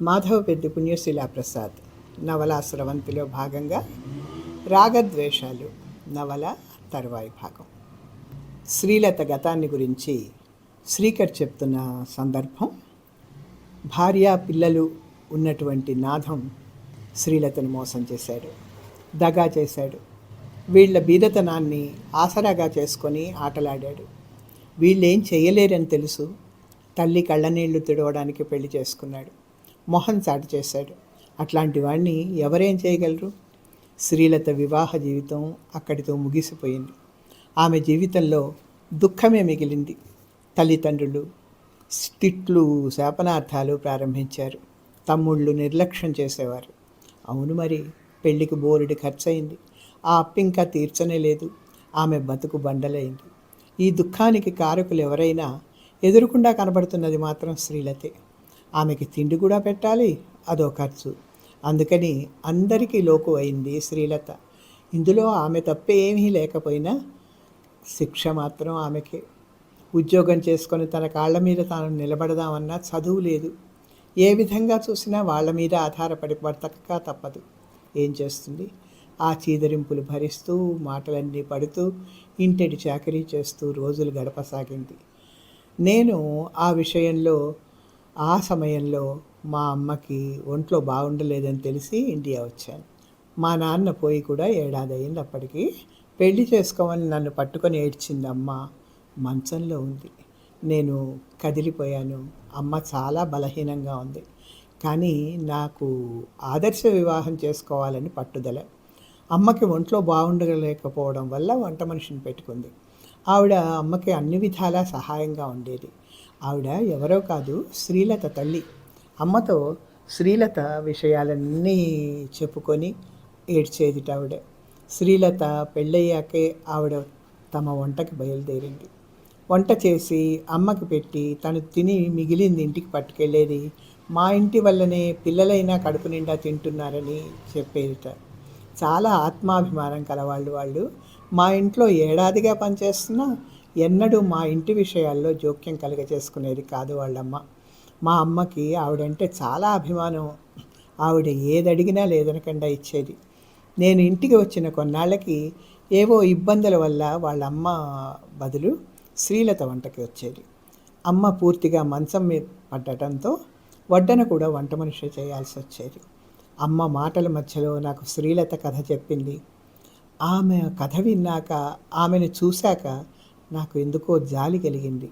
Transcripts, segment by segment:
మాధవపెద్ది పుణ్యశిలాప్రసాద్ నవల స్రవంతిలో భాగంగా రాగద్వేషాలు నవల తరువాయి భాగం. శ్రీలత గతాన్ని గురించి శ్రీకర్ చెప్తున్న సందర్భం భార్య పిల్లలు ఉన్నటువంటి నాథం శ్రీలతను మోసం చేశాడు దగా చేశాడు. వీళ్ళ బీదతనాన్ని ఆసరాగా చేసుకొని ఆటలాడాడు. వీళ్ళేం చేయలేరని తెలుసు. తల్లి కళ్ళనీళ్ళు తిడవడానికి పెళ్ళి చేసుకున్నాడు. మొహం చాటు చేశాడు. అట్లాంటి వాడిని ఎవరేం చేయగలరు? శ్రీలత వివాహ జీవితం అక్కడితో ముగిసిపోయింది. ఆమె జీవితంలో దుఃఖమే మిగిలింది. తల్లిదండ్రులు తిట్లు శాపనార్థాలు ప్రారంభించారు. తమ్ముళ్ళు నిర్లక్ష్యం చేసేవారు. అవును మరి పెళ్ళికి బోరుడి ఖర్చయింది. ఆ అప్పింకా తీర్చనే లేదు. ఆమె బతుకు బండలైంది. ఈ దుఃఖానికి కారకులు ఎవరైనా ఎదురుకుండా కనబడుతున్నది మాత్రం శ్రీలతే. ఆమెకి తిండి కూడా పెట్టాలి అదో ఖర్చు. అందుకని అందరికీ లోకు అయింది శ్రీలత. ఇందులో ఆమె తప్పే ఏమీ లేకపోయినా శిక్ష మాత్రం ఆమెకే. ఉద్యోగం చేసుకొని తన కాళ్ళ మీద తాను నిలబడదామన్నా చదువు లేదు. ఏ విధంగా చూసినా వాళ్ళ మీద ఆధారపడి బతకక తప్పదు. ఏం చేస్తుంది? ఆ చీదరింపులు భరిస్తూ మాటలన్నీ పడుతూ ఇంటిని చాకరీ చేస్తూ రోజులు గడపసాగింది. నేను ఆ విషయంలో ఆ సమయంలో మా అమ్మకి ఒంట్లో బాగుండలేదని తెలిసి ఇండియా వచ్చాను. మా నాన్న పోయి కూడా ఏడాది అయింది అప్పటికి పెళ్ళి చేసుకోమని నన్ను పట్టుకొని ఏడ్చింది అమ్మ మంచంలో ఉంది. నేను కదిలిపోయాను. అమ్మ చాలా బలహీనంగా ఉంది. కానీ నాకు ఆదర్శ వివాహం చేసుకోవాలని పట్టుదల. అమ్మకి ఒంట్లో బాగుండలేకపోవడం వల్ల వంట మనిషిని పెట్టుకుంది. ఆవిడ అమ్మకి అన్ని విధాలా సహాయంగా ఉండేది. ఆవిడ ఎవరో కాదు శ్రీలత తల్లి. అమ్మతో శ్రీలత విషయాలన్నీ చెప్పుకొని ఏడ్చేదిట ఆవిడ. శ్రీలత పెళ్ళయ్యాకే ఆవిడ తమ వంటకి బయలుదేరింది. వంట చేసి అమ్మకి పెట్టి తను తిని మిగిలింది ఇంటికి పట్టుకెళ్ళేది మా ఇంటి వల్లనే పిల్లలైనా కడుపు నిండా తింటున్నారని చెప్పేదిట. చాలా ఆత్మాభిమానం కలవాళ్ళు వాళ్ళు. మా ఇంట్లో ఏడాదిగా పనిచేస్తున్నా ఎన్నడూ మా ఇంటి విషయాల్లో జోక్యం కలుగజేసుకునేది కాదు వాళ్ళమ్మ. మా అమ్మకి ఆవిడంటే చాలా అభిమానం. ఆవిడ ఏది అడిగినా లేదనకుండా ఇచ్చేది. నేను ఇంటికి వచ్చిన కొన్నాళ్ళకి ఏవో ఇబ్బందుల వల్ల వాళ్ళ అమ్మ బదులు శ్రీలత వంటకి వచ్చేది. అమ్మ పూర్తిగా మంచం మీద పడ్డటంతో వడ్డన కూడా వంట మనిషి చేయాల్సి వచ్చేది. అమ్మ మాటల మధ్యలో నాకు శ్రీలత కథ చెప్పింది. ఆమె కథ విన్నాక ఆమెను చూశాక నాకు ఎందుకో జాలి కలిగింది.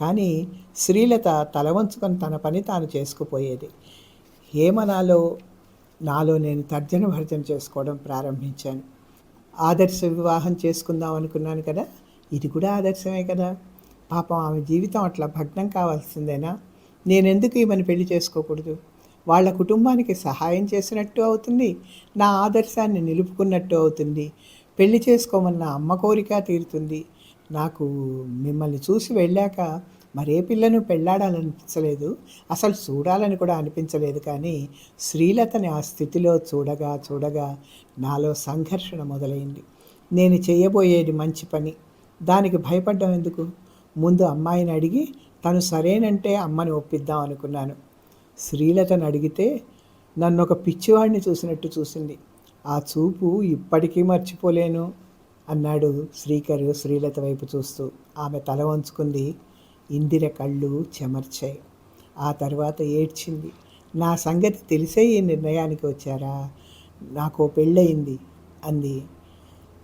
కానీ శ్రీలత తల వంచుకొని తన పని తాను చేసుకుపోయేది. ఏమనాలో నాలో నేను తర్జన భర్జన చేసుకోవడం ప్రారంభించాను. ఆదర్శ వివాహం చేసుకుందాం అనుకున్నాను కదా? ఇది కూడా ఆదర్శమే కదా? పాపం ఆమె జీవితం అట్లా భగ్నం కావాల్సిందేనా? నేనెందుకు ఈమెను పెళ్ళి చేసుకోకూడదు? వాళ్ళ కుటుంబానికి సహాయం చేసినట్టు అవుతుంది. నా ఆదర్శాన్ని నిలుపుకున్నట్టు అవుతుంది. పెళ్ళి చేసుకోమన్న అమ్మ కోరిక తీరుతుంది. నాకు మిమ్మల్ని చూసి వెళ్ళాక మరే పిల్లను పెళ్ళాడాలనిపించలేదు? అసలు చూడాలని కూడా అనిపించలేదు కానీ శ్రీలతని ఆ స్థితిలో చూడగా చూడగా నాలో సంఘర్షణ మొదలైంది. నేను చేయబోయేది మంచి పని. దానికి భయపడ్డం ఎందుకు? ముందు అమ్మాయిని అడిగి తను సరేనంటే అమ్మని ఒప్పిద్దాం అనుకున్నాను. శ్రీలతను అడిగితే నన్ను ఒక పిచ్చివాడిని చూసినట్టు చూసింది. ఆ చూపు ఇప్పటికీ మర్చిపోలేను. అన్నాడు శ్రీకర్ శ్రీలత వైపు చూస్తూ. ఆమె తల వంచుకుంది. ఇందిర కళ్ళు చెమర్చాయి. ఆ తర్వాత ఏడ్చింది. నా సంగతి తెలిసే ఈ నిర్ణయానికి వచ్చారా? నాకు పెళ్ళయింది అంది.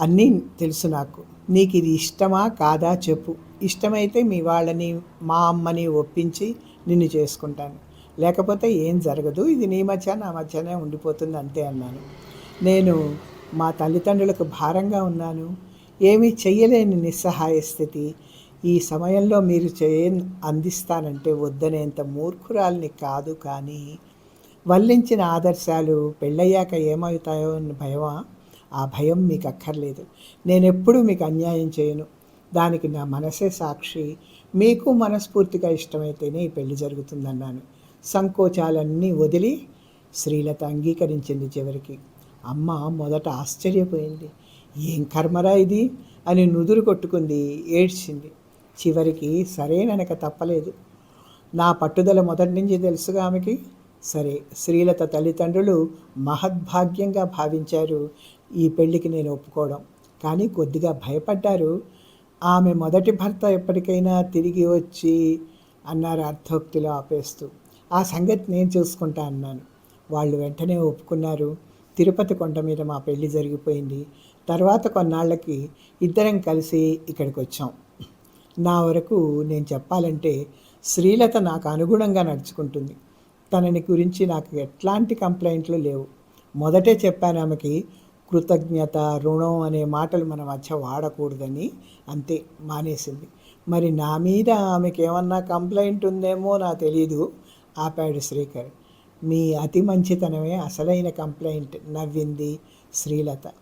అన్నీ తెలుసు నాకు. నీకు ఇది ఇష్టమా కాదా చెప్పు. ఇష్టమైతే మీ వాళ్ళని మా అమ్మని ఒప్పించి నిన్ను చేసుకుంటాను. లేకపోతే ఏం జరగదు. ఇది నీ మధ్య నా మధ్యనే ఉండిపోతుంది అంతే అన్నాను. నేను మా తల్లిదండ్రులకు భారంగా ఉన్నాను. ఏమీ చెయ్యలేని నిస్సహాయ స్థితి. ఈ సమయంలో మీరు చేయ అందిస్తానంటే వద్దనేంత మూర్ఖురాల్ని కాదు కానీ వల్లించిన ఆదర్శాలు పెళ్ళయ్యాక ఏమవుతాయో అని భయమా? ఆ భయం మీకు అక్కర్లేదు నేనెప్పుడూ మీకు అన్యాయం చేయను. దానికి నా మనసే సాక్షి. మీకు మనస్ఫూర్తిగా ఇష్టమైతేనే ఈ పెళ్ళి జరుగుతుందన్నాను. సంకోచాలన్నీ వదిలి శ్రీలత అంగీకరించింది చివరికి. అమ్మ మొదట ఆశ్చర్యపోయింది. ఏం కర్మరా ఇది? అని నుదురు కొట్టుకుంది ఏడ్చింది. చివరికి సరేననక తప్పలేదు. నా పట్టుదల మొదటి నుంచి తెలుసుగా ఆమెకి? సరే శ్రీలత తల్లిదండ్రులు మహద్భాగ్యంగా భావించారు ఈ పెళ్ళికి నేను ఒప్పుకోవడం. కానీ కొద్దిగా భయపడ్డారు. ఆమె మొదటి భర్త ఎప్పటికైనా తిరిగి వచ్చి అన్నారు అర్థోక్తిలో ఆపేస్తూ. ఆ సంగతి నేను చూసుకుంటా అన్నాను. వాళ్ళు వెంటనే ఒప్పుకున్నారు. తిరుపతి కొండ మీద మా పెళ్ళి జరిగిపోయింది. తర్వాత కొన్నాళ్ళకి ఇద్దరం కలిసి ఇక్కడికి వచ్చాం. నా వరకు నేను చెప్పాలంటే శ్రీలత నాకు అనుగుణంగా నడుచుకుంటుంది. తనని గురించి నాకు ఎట్లాంటి కంప్లైంట్లు లేవు. మొదటే చెప్పాను ఆమెకి కృతజ్ఞత రుణం అనే మాటలు మన మధ్య వాడకూడదని అంతే మానేసింది. మరి నా మీద ఆమెకి ఏమన్నా కంప్లైంట్ ఉందేమో నాకు తెలీదు ఆపాడు శ్రీకర్. మీ అతి మంచితనమే అసలైన కంప్లైంట్ నవ్వింది శ్రీలత.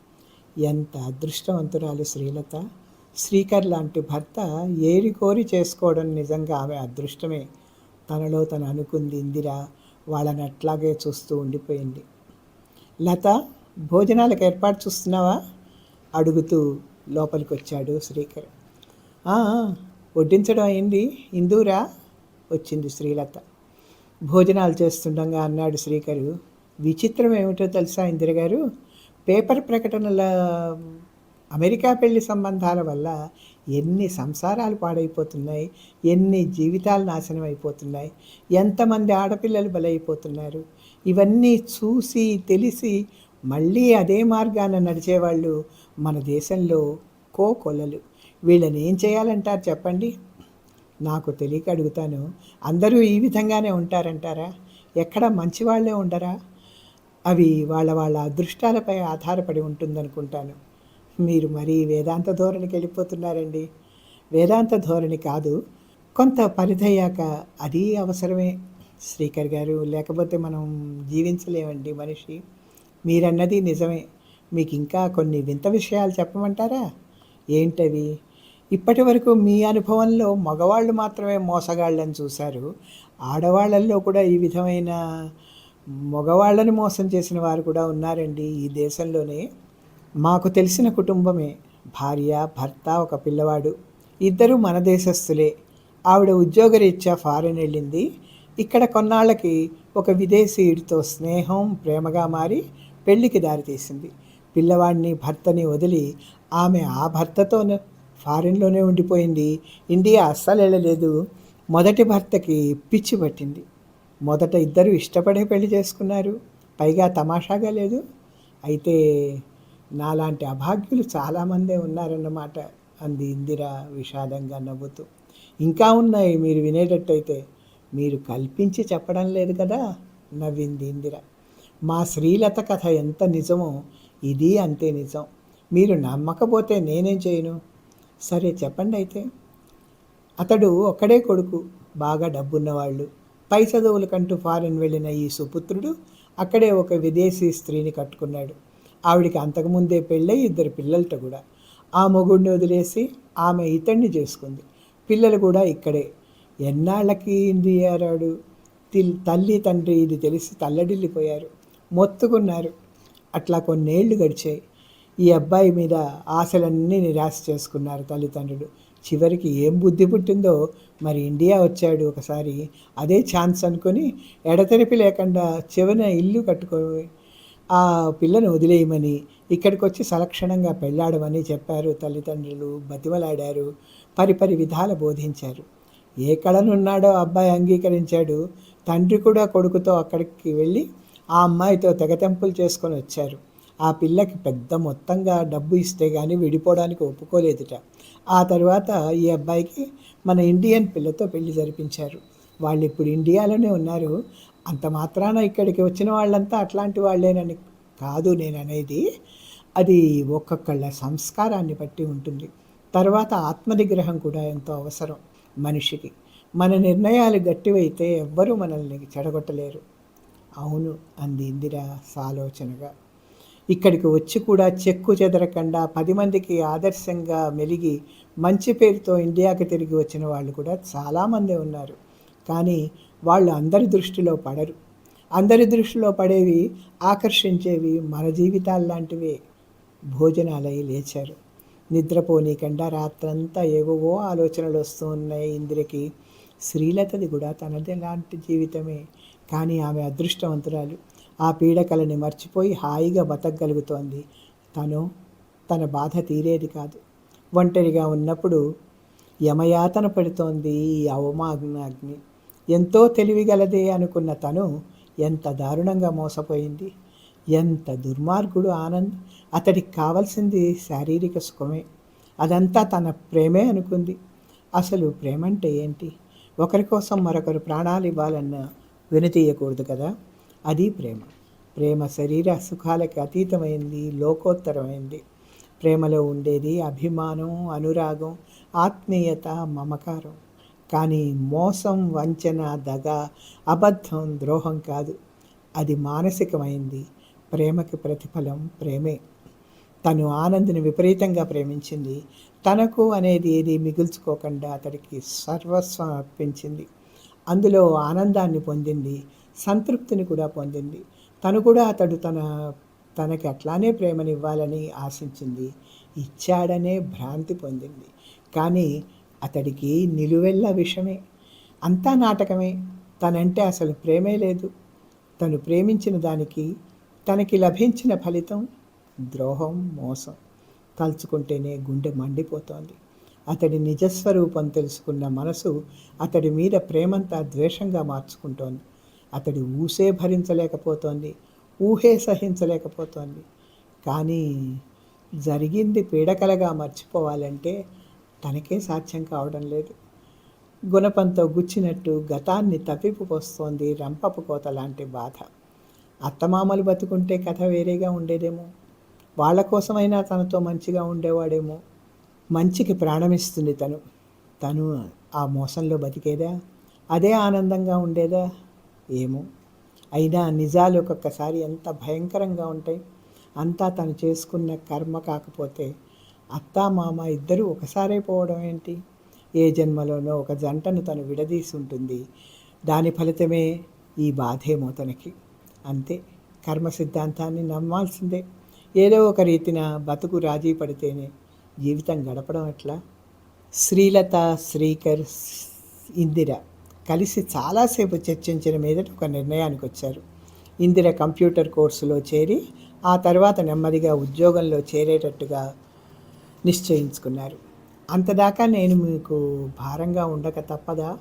ఎంత అదృష్టవంతురాలు శ్రీలత. శ్రీకర్ లాంటి భర్త ఏరి కోరి చేసుకోవడం నిజంగా ఆమె అదృష్టమే. తనలో తను అనుకుంది ఇందిర వాళ్ళని అట్లాగే చూస్తూ ఉండిపోయింది. లత భోజనాలకు ఏర్పాటు చూస్తున్నావా? అడుగుతూ లోపలికి వచ్చాడు శ్రీకర్ "ఆ, వడ్డించడం అయింది. ఇందూరా? వచ్చింది శ్రీలత. భోజనాలు చేస్తుండగా అన్నాడు శ్రీకరు. విచిత్రం ఏమిటో తెలుసా ఇందిరగారు? పేపర్ ప్రకటనల అమెరికా పెళ్ళి సంబంధాల వల్ల ఎన్ని సంసారాలు పాడైపోతున్నాయి ఎన్ని జీవితాలు నాశనం అయిపోతున్నాయి ఎంతమంది ఆడపిల్లలు బలైపోతున్నారు. ఇవన్నీ చూసి తెలిసి మళ్ళీ అదే మార్గాన నడిచేవాళ్ళు మన దేశంలో కో కొలలు వీళ్ళని ఏం చేయాలంటారు చెప్పండి? నాకు తెలియక అడుగుతాను అందరూ ఈ విధంగానే ఉంటారంటారా? ఎక్కడ మంచివాళ్ళే ఉండరా అవి వాళ్ళ వాళ్ళ అదృష్టాలపై ఆధారపడి ఉంటుందనుకుంటాను. మీరు మరీ వేదాంత ధోరణికి వెళ్ళిపోతున్నారండి. వేదాంత ధోరణి కాదు కొంత పరిధయ్యాక అది అవసరమే. శ్రీకర్ గారు లేకపోతే మనం జీవించలేమండి మనిషి. మీరన్నది నిజమే. మీకు ఇంకా కొన్ని వింత విషయాలు చెప్పమంటారా? ఏంటవి? ఇప్పటి వరకు మీ అనుభవంలో మగవాళ్ళు మాత్రమే మోసగాళ్ళని చూశారు. ఆడవాళ్ళల్లో కూడా ఈ విధమైన మగవాళ్ళని మోసం చేసిన వారు కూడా ఉన్నారండి ఈ దేశంలోనే. మాకు తెలిసిన కుటుంబమే. భార్య భర్త ఒక పిల్లవాడు. ఇద్దరు మన దేశస్థులే. ఆవిడ ఉద్యోగరీత్యా ఫారెన్ వెళ్ళింది. ఇక్కడ కొన్నాళ్ళకి ఒక విదేశీయుడితో స్నేహం ప్రేమగా మారి పెళ్ళికి దారితీసింది. పిల్లవాడిని భర్తని వదిలి ఆమె ఆ భర్తతో ఫారిన్లోనే ఉండిపోయింది. ఇండియా అస్సలు వెళ్ళలేదు. మొదటి భర్తకి పిచ్చి పట్టింది. మొదట ఇద్దరు ఇష్టపడే పెళ్ళి చేసుకున్నారు. పైగా తమాషాగా లేదు. అయితే నాలాంటి అభాగ్యులు చాలామందే ఉన్నారన్నమాట అంది ఇందిర విషాదంగా నవ్వుతూ. ఇంకా ఉన్నాయి మీరు వినేటట్టయితే. మీరు కల్పించి చెప్పడం లేదు కదా? నవ్వింది ఇందిర. మా శ్రీలత కథ ఎంత నిజమో ఇది అంతే నిజం. మీరు నమ్మకపోతే నేనేం చేయను? సరే చెప్పండి అయితే. అతడు ఒక్కడే కొడుకు బాగా డబ్బున్నవాళ్ళు. పై చదువులకంటూ ఫారెన్ వెళ్ళిన ఈ సుపుత్రుడు అక్కడే ఒక విదేశీ స్త్రీని కట్టుకున్నాడు. ఆవిడికి అంతకుముందే పెళ్ళై ఇద్దరు పిల్లలతో కూడా. ఆ మొగుడిని వదిలేసి ఆమె ఇతన్ని చేసుకుంది. పిల్లలు కూడా ఇక్కడే. ఎన్నాళ్ళకి ఇండియారాడు తిల్ తల్లి తండ్రి ఇది తెలిసి తల్లడిల్లిపోయారు. మొత్తుకున్నారు. అట్లా కొన్నేళ్ళు గడిచాయి. ఈ అబ్బాయి మీద ఆశలన్నీ నిరాశ చేసుకున్నారు తల్లిదండ్రులు. చివరికి ఏం బుద్ధి పుట్టిందో మరి ఇండియా వచ్చాడు ఒకసారి. అదే ఛాన్స్ అనుకొని ఎడతెరిపి లేకుండా చివరిన ఇల్లు కట్టుకొని ఆ పిల్లను వదిలేయమని ఇక్కడికి వచ్చి సలక్షణంగా పెళ్ళాడమని చెప్పారు తల్లిదండ్రులు. బతిమలాడారు. పరిపరి విధాల బోధించారు. ఏ కళనున్నాడో అబ్బాయి అంగీకరించాడు. తండ్రి కూడా కొడుకుతో అక్కడికి వెళ్ళి ఆ అమ్మాయితో తెగతెంపులు చేసుకొని వచ్చారు. ఆ పిల్లకి పెద్ద మొత్తంగా డబ్బు ఇస్తే కానీ విడిపోవడానికి ఒప్పుకోలేదుట. ఆ తర్వాత ఈ అబ్బాయికి మన ఇండియన్ పిల్లతో పెళ్ళి జరిపించారు. వాళ్ళు ఇప్పుడు ఇండియాలోనే ఉన్నారు. అంత మాత్రాన ఇక్కడికి వచ్చిన వాళ్ళంతా అట్లాంటి వాళ్ళేనని కాదు నేను అనేది అది ఒక్కొక్కళ్ళ సంస్కారాన్ని బట్టి ఉంటుంది. తర్వాత ఆత్మనిగ్రహం కూడా ఎంతో అవసరం మనిషికి. మన నిర్ణయాలు గట్టివైతే ఎవ్వరూ మనల్ని చెడగొట్టలేరు. అవును అంది ఇందిరా సాలోచనగా. ఇక్కడికి వచ్చి కూడా చెక్కు చెదరకుండా పది మందికి ఆదర్శంగా మెలిగి మంచి పేరుతో ఇండియాకి తిరిగి వచ్చిన వాళ్ళు కూడా చాలామంది ఉన్నారు. కానీ వాళ్ళు అందరి దృష్టిలో పడరు. అందరి దృష్టిలో పడేవి ఆకర్షించేవి మన జీవితాలు లాంటివే. భోజనాలై లేచారు. నిద్రపోనీకుండా రాత్రంతా ఏవేవో ఆలోచనలు వస్తూ ఉన్నాయి ఇందిరకి. శ్రీలతది కూడా తనది లాంటి జీవితమే. కానీ ఆమె అదృష్టవంతురాలు. ఆ పీడకలని మర్చిపోయి హాయిగా బతకగలుగుతోంది. తను తన బాధ తీరేది కాదు. ఒంటరిగా ఉన్నప్పుడు యమయాతన పెడుతోంది ఈ అవమానాగ్ని ఎంతో తెలివిగలదే అనుకున్న తను ఎంత దారుణంగా మోసపోయింది. ఎంత దుర్మార్గుడు ఆనంద్. అతడికి కావలసింది శారీరక సుఖమే. అదంతా తన ప్రేమే అనుకుంది. అసలు ప్రేమ అంటే ఏంటి? ఒకరి కోసం మరొకరు ప్రాణాలు ఇవ్వాలన్న వినతీయకూడదు కదా? అది ప్రేమ. ప్రేమ శరీర సుఖాలకి అతీతమైంది లోకోత్తరమైంది. ప్రేమలో ఉండేది అభిమానం అనురాగం ఆత్మీయత మమకారం. కానీ మోసం వంచన దగ అబద్ధం ద్రోహం కాదు. అది మానసికమైంది. ప్రేమకి ప్రతిఫలం ప్రేమే. తను ఆనంద్ని విపరీతంగా ప్రేమించింది. తనకు అనేది ఏది మిగుల్చుకోకుండా అతడికి సర్వస్వం అర్పించింది. అందులో ఆనందాన్ని పొందింది. సంతృప్తిని కూడా పొందింది. తను కూడా అతడు తన తనకి అట్లానే ప్రేమనివ్వాలని ఆశించింది. ఇచ్చాడనే భ్రాంతి పొందింది. కానీ అతడికి నిలువెల్ల విషమే. అంతా నాటకమే. తనంటే అసలు ప్రేమే లేదు. తను ప్రేమించిన దానికి తనకి లభించిన ఫలితం ద్రోహం మోసం. తలుచుకుంటేనే గుండె మండిపోతోంది. అతడి నిజస్వరూపం తెలుసుకున్న మనసు అతడి మీద ప్రేమంతా ద్వేషంగా మార్చుకుంటోంది. అతడి ఊసే భరించలేకపోతోంది ఊహే సహించలేకపోతోంది. కానీ జరిగింది పీడకలగా మర్చిపోవాలంటే తనకే సాధ్యం కావడం లేదు. గుణపంతో గుచ్చినట్టు గతాన్ని తప్పిపు పోస్తోంది రంపపు కోత లాంటి బాధ. అత్తమామలు బతుకుంటే కథ వేరేగా ఉండేదేమో? వాళ్ళ కోసమైనా తనతో మంచిగా ఉండేవాడేమో? మంచికి ప్రాణమిస్తుంది తను. తను ఆ మోసంలో బతికేదా? అదే ఆనందంగా ఉండేదా? ఏమో? అయినా నిజాలు ఒక్కొక్కసారి ఎంత భయంకరంగా ఉంటాయి. అంతా తను చేసుకున్న కర్మ కాకపోతే అత్త మామ ఇద్దరూ ఒకసారే పోవడం ఏంటి? ఏ జన్మలోనో ఒక జంటను తను విడదీసి ఉంటుంది. దాని ఫలితమే ఈ బాధేమో తనకి. అంతే కర్మ సిద్ధాంతాన్ని నమ్మాల్సిందే. ఏదో ఒక రీతిన బతుకు రాజీ పడితేనే జీవితం గడపడం ఎట్లా? శ్రీలత శ్రీకర్ ఇందిర కలిసి చాలాసేపు చర్చించిన మీదట ఒక నిర్ణయానికి వచ్చారు. ఇందిర కంప్యూటర్ కోర్సులో చేరి ఆ తర్వాత నెమ్మదిగా ఉద్యోగంలో చేరేటట్టుగా నిశ్చయించుకున్నారు. అంతదాకా నేను మీకు భారంగా ఉండక తప్పదా?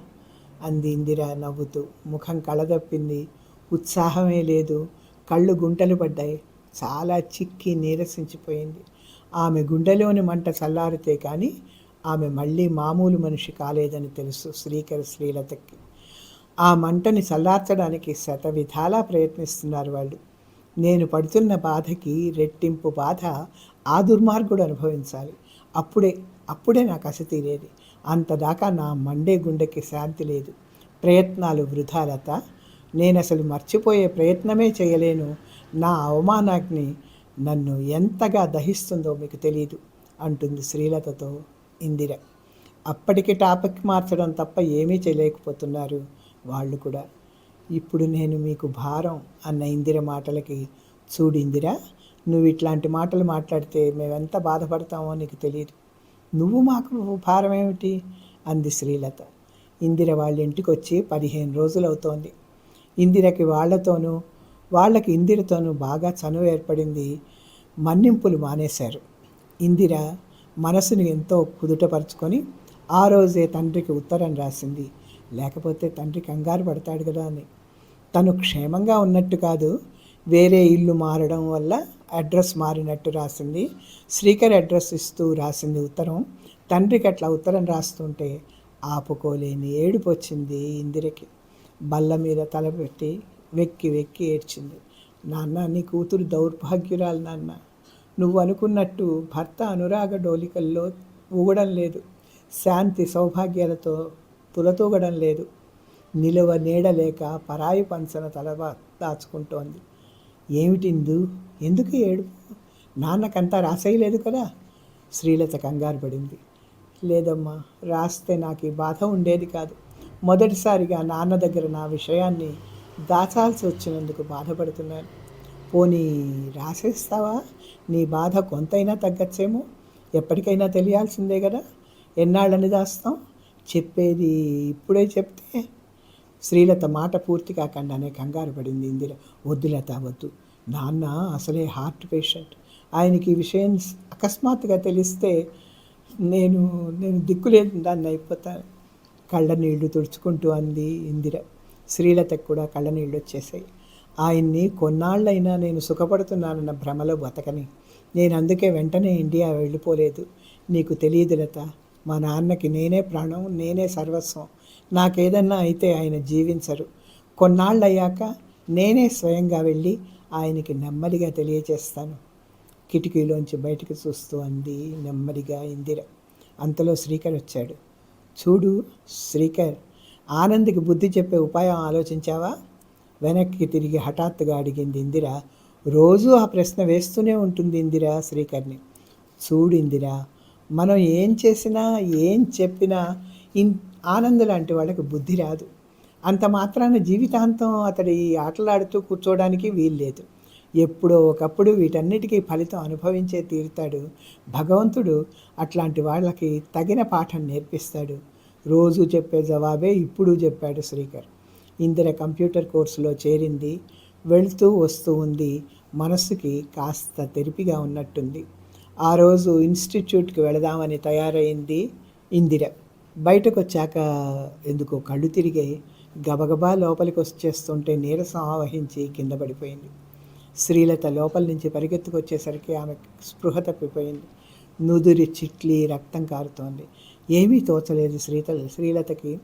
అంది ఇందిర నవ్వుతూ. ముఖం కళదప్పింది. ఉత్సాహమే లేదు. కళ్ళు గుంటలు పడ్డాయి. చాలా చిక్కి నీరసించిపోయింది. ఆమె గుండెలోని మంట చల్లారితే కానీ ఆమె మళ్ళీ మామూలు మనిషి కాలేదని తెలుసు శ్రీకర శ్రీలతకి. ఆ మంటని చల్లార్చడానికి శత విధాలా ప్రయత్నిస్తున్నారు వాళ్ళు. నేను పడుతున్న బాధకి రెట్టింపు బాధ ఆ దుర్మార్గుడు అనుభవించాలి. అప్పుడే అప్పుడే నాకు అస తీరేది. అంతదాకా నా మండే గుండెకి శాంతి లేదు. ప్రయత్నాలు వృధాలత నేను అసలు మర్చిపోయే ప్రయత్నమే చేయలేను. నా అవమానాగ్ని నన్ను ఎంతగా దహిస్తుందో మీకు తెలియదు అంటుంది శ్రీలతతో ఇందిర. అప్పటికి టాపిక్ మార్చడం తప్ప ఏమీ చేయలేకపోతున్నారు. వాళ్ళు కూడా ఇప్పుడు నేను మీకు భారం అన్న ఇందిర మాటలకి చూడు నువ్వు ఇట్లాంటి మాటలు మాట్లాడితే మేమెంత బాధపడతామో నీకు తెలియదు నువ్వు మాకు భారం ఏమిటి అంది శ్రీలత. ఇందిర వాళ్ళ ఇంటికి వచ్చి పదిహేను రోజులు అవుతోంది ఇందిరకి వాళ్ళతోనూ వాళ్ళకి ఇందిరతోనూ బాగా చనువు ఏర్పడింది మన్నింపులు మానేశారు. ఇందిర మనసుని ఎంతో కుదుటపరుచుకొని ఆ రోజే తండ్రికి ఉత్తరం రాసింది. లేకపోతే తండ్రి కంగారు పడతాడు కదా అని. తను క్షేమంగా ఉన్నట్టు కాదు వేరే ఇల్లు మారడం వల్ల అడ్రస్ మారినట్టు రాసింది. శ్రీకర్ అడ్రస్ ఇస్తూ రాసింది ఉత్తరం. తండ్రికి అట్లా ఉత్తరం రాస్తుంటే ఆపుకోలేని ఏడుపు వచ్చింది ఇందిరకి. బల్ల మీద తలపెట్టి వెక్కి వెక్కి ఏడ్చింది. నాన్న నీ కూతురు దౌర్భాగ్యురాలు నాన్న. నువ్వు అనుకున్నట్టు భర్త అనురాగ డోలికల్లో ఊగడం లేదు. శాంతి సౌభాగ్యాలతో తులతూగడం లేదు. నిలువ నీడలేక పరాయి పంచన తల దాచుకుంటోంది. ఏమిటిందు? ఎందుకు ఏడుపు? నాన్నకంతా రాసేయలేదు కదా? శ్రీలత కంగారు పడింది. లేదమ్మా రాస్తే నాకు ఈ బాధ ఉండేది కాదు. మొదటిసారిగా నాన్న దగ్గర నా విషయాన్ని దాచాల్సి వచ్చినందుకు బాధపడుతున్నాను. పోనీ రాసేస్తావా? నీ బాధ కొంతైనా తగ్గచ్చేమో? ఎప్పటికైనా తెలియాల్సిందే కదా? ఎన్నాళ్ళని దాస్తాం? చెప్పేది ఇప్పుడే చెప్తే? శ్రీలత మాట పూర్తి కాకుండానే కంగారు పడింది ఇందిర. వద్దు లత వద్దు. నాన్న అసలే హార్ట్ పేషెంట్. ఆయనకి ఈ విషయం అకస్మాత్తుగా తెలిస్తే నేను నేను దిక్కులేని దాన్ని అయిపోతాను. కళ్ళ నీళ్ళు తుడుచుకుంటూ అంది ఇందిర. శ్రీలతకు కూడా కళ్ళ నీళ్ళు వచ్చేసాయి. ఆయన్ని కొన్నాళ్ళైనా నేను సుఖపడుతున్నానన్న భ్రమలో బతకని. నేను అందుకే వెంటనే ఇండియా వెళ్ళిపోలేదు. నీకు తెలియదు లత మా నాన్నకి నేనే ప్రాణం నేనే సర్వస్వం. నాకేదన్నా అయితే ఆయన జీవించరు. కొన్నాళ్ళు అయ్యాక నేనే స్వయంగా వెళ్ళి ఆయనకి నెమ్మదిగా తెలియచేస్తాను కిటికీలోంచి బయటికి చూస్తూ అంది నెమ్మదిగా ఇందిర. అంతలో శ్రీకర్ వచ్చాడు. చూడు శ్రీకర్ ఆనంద్కి బుద్ధి చెప్పే ఉపాయం ఆలోచించావా? వెనక్కి తిరిగి హఠాత్తుగా అడిగింది ఇందిర. రోజూ ఆ ప్రశ్న వేస్తూనే ఉంటుంది ఇందిర శ్రీకర్ని. చూడు ఇందిరా మనం ఏం చేసినా ఏం చెప్పినా ఇన్ ఆనంద్ లాంటి వాళ్ళకి బుద్ధి రాదు. అంత మాత్రాన జీవితాంతం అతడి ఆటలాడుతూ కూర్చోవడానికి వీల్లేదు ఎప్పుడో ఒకప్పుడు వీటన్నిటికీ ఫలితం అనుభవించే తీరుతాడు భగవంతుడు. అట్లాంటి వాళ్ళకి తగిన పాఠం నేర్పిస్తాడు. రోజు చెప్పే జవాబే ఇప్పుడు చెప్పాడు శ్రీకర్. ఇందిర కంప్యూటర్ కోర్సులో చేరింది. వెళ్తూ వస్తూ ఉంది. మనస్సుకి కాస్త తెరిపిగా ఉన్నట్టుంది. ఆ రోజు ఇన్స్టిట్యూట్కి వెళదామని తయారైంది ఇందిర. బయటకు వచ్చాక ఎందుకో కళ్ళు తిరిగాయి గబగబా లోపలికి వచ్చేస్తుంటే నీరసం ఆవహించి కింద పడిపోయింది. శ్రీలత లోపల నుంచి పరిగెత్తుకొచ్చేసరికి ఆమె స్పృహ తప్పిపోయింది. నుదురి చిట్లి రక్తం కారుతోంది. ఏమీ తోచలేదు శ్రీత శ్రీలతకి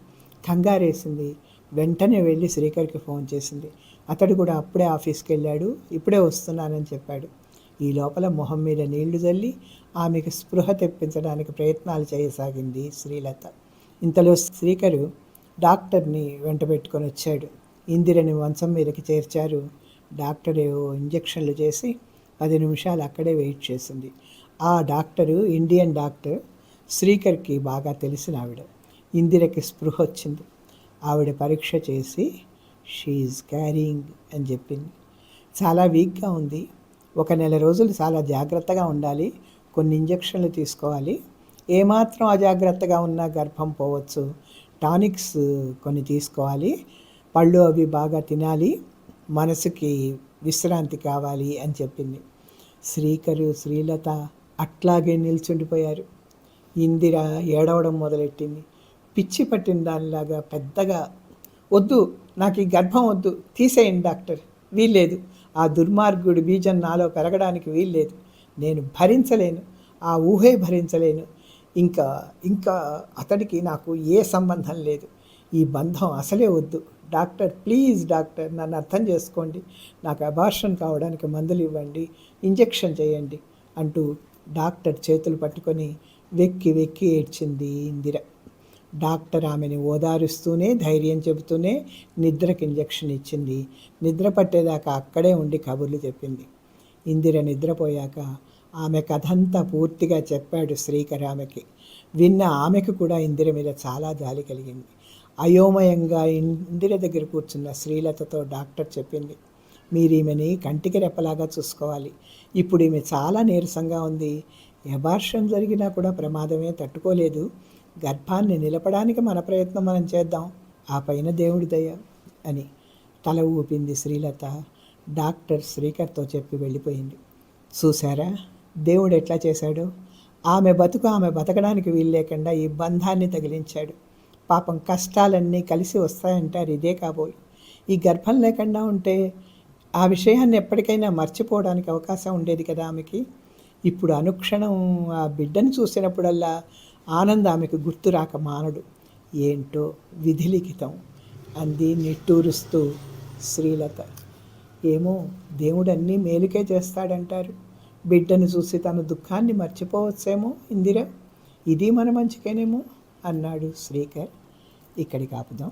కంగారేసింది. వెంటనే వెళ్ళి శ్రీకర్కి ఫోన్ చేసింది. అతడు కూడా అప్పుడే ఆఫీస్కి వెళ్ళాడు ఇప్పుడే వస్తున్నానని చెప్పాడు. ఈ లోపల మొహం మీద నీళ్ళు చల్లి ఆమెకు స్పృహ తెప్పించడానికి ప్రయత్నాలు చేయసాగింది శ్రీలత. ఇంతలో శ్రీకరు డాక్టర్ని వెంటబెట్టుకొని వచ్చాడు. ఇందిరని మంచం మీదకి చేర్చారు. డాక్టర్ ఏవో ఇంజక్షన్లు చేసి పది నిమిషాలు అక్కడే వెయిట్ చేసింది. ఆ డాక్టరు ఇండియన్ డాక్టర్ శ్రీకర్కి బాగా తెలిసిన ఆవిడ. ఇందిరకి స్పృహ వచ్చింది. ఆవిడ పరీక్ష చేసి షీఈ్ క్యారింగ్ అని చెప్పింది. చాలా వీక్గా ఉంది. ఒక నెల రోజులు చాలా జాగ్రత్తగా ఉండాలి. కొన్ని ఇంజక్షన్లు తీసుకోవాలి. ఏమాత్రం అజాగ్రత్తగా ఉన్నా గర్భం పోవచ్చు. టానిక్స్ కొన్ని తీసుకోవాలి. పళ్ళు అవి బాగా తినాలి. మనసుకి విశ్రాంతి కావాలి అని చెప్పింది. శ్రీకరు శ్రీలత అట్లాగే నిల్చుండిపోయారు. ఇందిర ఏడవడం మొదలెట్టింది. పిచ్చి పట్టిన దానిలాగా పెద్దగా వద్దు నాకు ఈ గర్భం వద్దు తీసేయండి డాక్టర్ వీల్లేదు. ఆ దుర్మార్గుడి బీజం నాలో పెరగడానికి వీల్లేదు. నేను భరించలేను. ఆ ఊహే భరించలేను. ఇంకా ఇంకా అతడికి నాకు ఏ సంబంధం లేదు. ఈ బంధం అసలే వద్దు. డాక్టర్ ప్లీజ్ డాక్టర్ నన్ను అర్థం చేసుకోండి. నాకు అబార్షన్ కావడానికి మందులు ఇవ్వండి. ఇంజెక్షన్ చేయండి అంటూ డాక్టర్ చేతులు పట్టుకొని వెక్కి వెక్కి ఏడ్చింది ఇందిర. డాక్టర్ ఆమెని ఓదారుస్తూనే ధైర్యం చెబుతూనే నిద్రకు ఇంజెక్షన్ ఇచ్చింది. నిద్ర పట్టేదాకా అక్కడే ఉండి కబుర్లు చెప్పింది. ఇందిర నిద్రపోయాక ఆమె కథంతా పూర్తిగా చెప్పాడు శ్రీకర్ ఆమెకి. విన్న ఆమెకు కూడా ఇందిర మీద చాలా జాలి కలిగింది. అయోమయంగా ఇందిర దగ్గర కూర్చున్న శ్రీలతతో డాక్టర్ చెప్పింది మీరు ఈమెని కంటికి రెప్పలాగా చూసుకోవాలి. ఇప్పుడు ఈమె చాలా నీరసంగా ఉంది. ఎబార్షన్ జరిగినా కూడా ప్రమాదమే తట్టుకోలేదు. గర్భాన్ని నిలపడానికి మన ప్రయత్నం మనం చేద్దాం. ఆ పైన దేవుడి దయ అని తల ఊపింది శ్రీలత. డాక్టర్ శ్రీకర్తో చెప్పి వెళ్ళిపోయింది. చూసారా దేవుడు ఎట్లా చేశాడు? ఆమె బతుకు ఆమె బతకడానికి వీలు లేకుండా ఈ బంధాన్ని తగిలించాడు. పాపం కష్టాలన్నీ కలిసి వస్తాయంటారు. ఇదే కాబోయి. ఈ గర్భం లేకుండా ఉంటే ఆ విషయాన్ని ఎప్పటికైనా మర్చిపోవడానికి అవకాశం ఉండేది కదా ఆమెకి? ఇప్పుడు అనుక్షణం ఆ బిడ్డను చూసినప్పుడల్లా ఆనంద్ ఆమెకు గుర్తు రాక మానడు. ఏంటో విధిలిఖితం అంది నిట్టూరుస్తూ శ్రీలత. ఏమో దేవుడన్నీ మేలుకే చేస్తాడంటారు. బిడ్డను చూసి తన దుఃఖాన్ని మర్చిపోవచ్చేమో ఇందిర? ఇది మన మంచికేనేమో? అన్నాడు శ్రీకర్. ఇక్కడికి ఆపుదాం.